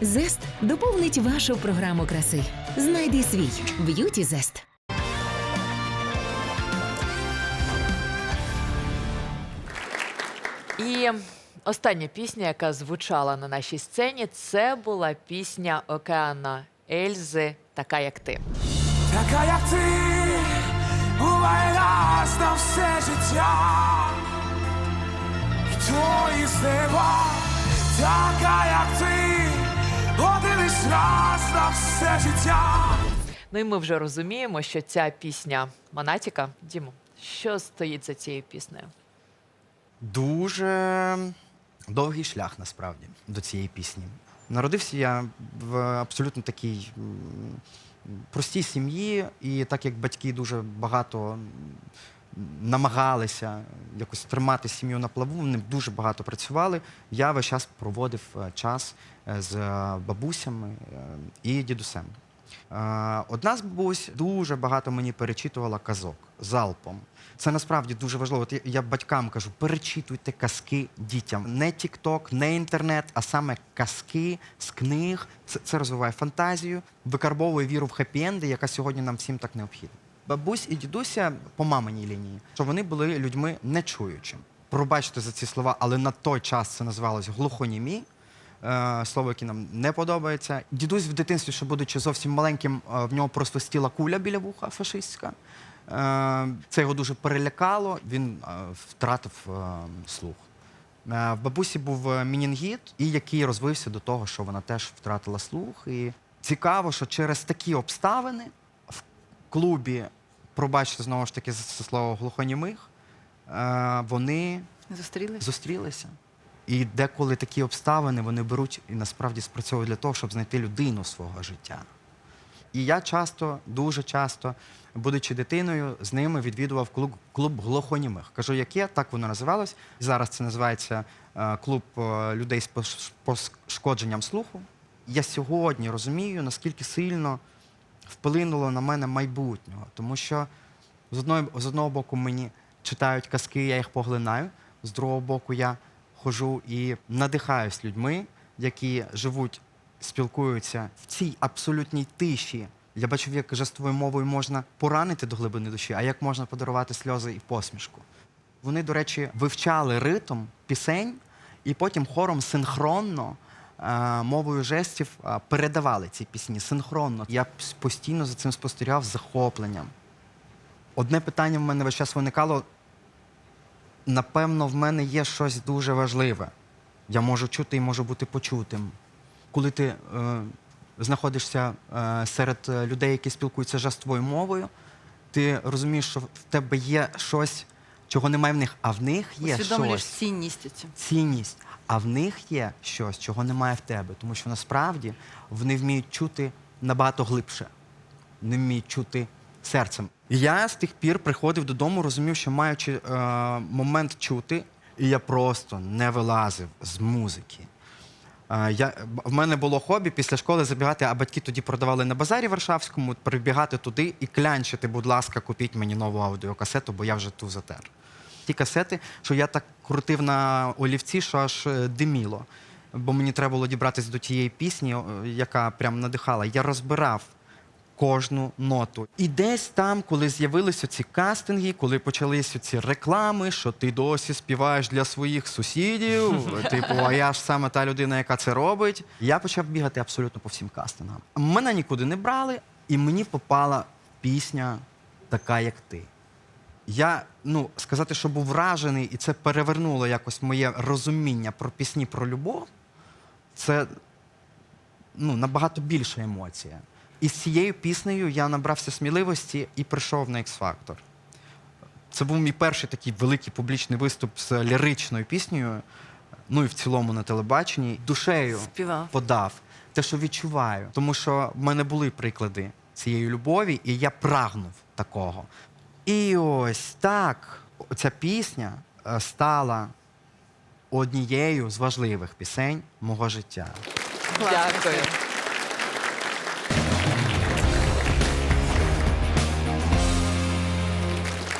Зест доповнить вашу програму краси. Знайди свій б'юті зест. І остання пісня, яка звучала на нашій сцені, це була пісня Океана Ельзи, така як ти. Така як ти буває раз на все життя, І твої слова, така як ти, лиш раз на все життя. Ну і ми вже розуміємо, що ця пісня Монатіка. Дімо, що стоїть за цією піснею? Дуже довгий шлях насправді до цієї пісні. Народився я в абсолютно такій м, простій сім'ї, і так як батьки дуже багато намагалися якось тримати сім'ю на плаву, вони дуже багато працювали. Я весь час проводив е, час е, з е, бабусями і дідусем. Одна з бабусь дуже багато мені перечитувала казок залпом. Це насправді дуже важливо. От я батькам кажу: перечитуйте казки дітям. Не тік-ток, не інтернет, а саме казки з книг. Це, це розвиває фантазію, викарбовує віру в хеппі-енди, яка сьогодні нам всім так необхідна. Бабусь і дідуся по маминій лінії, що вони були людьми нечуючими. Пробачте за ці слова, але на той час це називалось глухонімі. Е, Слово, яке нам не подобається. Дідусь в дитинстві, ще будучи зовсім маленьким, е, в нього просвистіла куля біля вуха фашистська. Е, Це його дуже перелякало. Він втратив слух. В бабусі був мінінгіт, і який розвився до того, що вона теж втратила слух. І цікаво, що через такі обставини в клубі, пробачте знову ж таки це слово глухонімих, е, вони Зустрілись? зустрілися. І деколи такі обставини вони беруть і насправді спрацьовують для того, щоб знайти людину свого життя. І я часто, дуже часто, будучи дитиною, з ними відвідував клуб, клуб глухонімих. Кажу, яке так воно називалось. Зараз це називається е, клуб е, людей з пошкодженням слуху. Я сьогодні розумію, наскільки сильно вплинуло на мене майбутнього. Тому що з одного, з одного боку мені читають казки, я їх поглинаю, з другого боку, я ходжу і надихаюсь людьми, які живуть, спілкуються в цій абсолютній тиші. Я бачив, як жестовою мовою можна поранити до глибини душі, а як можна подарувати сльози і посмішку. Вони, до речі, вивчали ритм пісень і потім хором синхронно мовою жестів е, передавали ці пісні синхронно. Я постійно за цим спостерігав з захопленням. Одне питання в мене весь час виникало. Напевно, в мене є щось дуже важливе. Я можу чути і можу бути почутим. Коли ти е, знаходишся е, серед е, людей, які спілкуються жестовою мовою, ти розумієш, що в тебе є щось, чого немає в них, а в них є Усвідомлюєш щось цінність цю. цінність. А в них є щось, чого немає в тебе. Тому що насправді вони вміють чути набагато глибше, не вміють чути серцем. І я з тих пір приходив додому, розумів, що маючи е, момент чути, і я просто не вилазив з музики. Я, в мене було хобі після школи забігати, а батьки тоді продавали на базарі Варшавському, прибігати туди і клянчити, будь ласка, купіть мені нову аудіокасету, бо я вже ту затер. Ті касети, що я так крутив на олівці, що аж е, диміло. Бо мені треба було дібратися до тієї пісні, яка прям надихала. Я розбирав кожну ноту. І десь там, коли з'явилися ці кастинги, коли почалися ці реклами, що ти досі співаєш для своїх сусідів, типу, а я ж саме та людина, яка це робить. Я почав бігати абсолютно по всім кастингам. Мене нікуди не брали, і мені попала пісня така, як ти. Я ну сказати, що був вражений, і це перевернуло якось моє розуміння про пісні про любов. Це ну, набагато більша емоція. І з цією піснею я набрався сміливості і прийшов на X-Factor. Це був мій перший такий великий публічний виступ з ліричною піснею, ну і в цілому на телебаченні. Душею Співав. подав те, що відчуваю. Тому що в мене були приклади цієї любові, і я прагнув такого. І ось так ця пісня е, стала однією з важливих пісень мого життя. Дякую.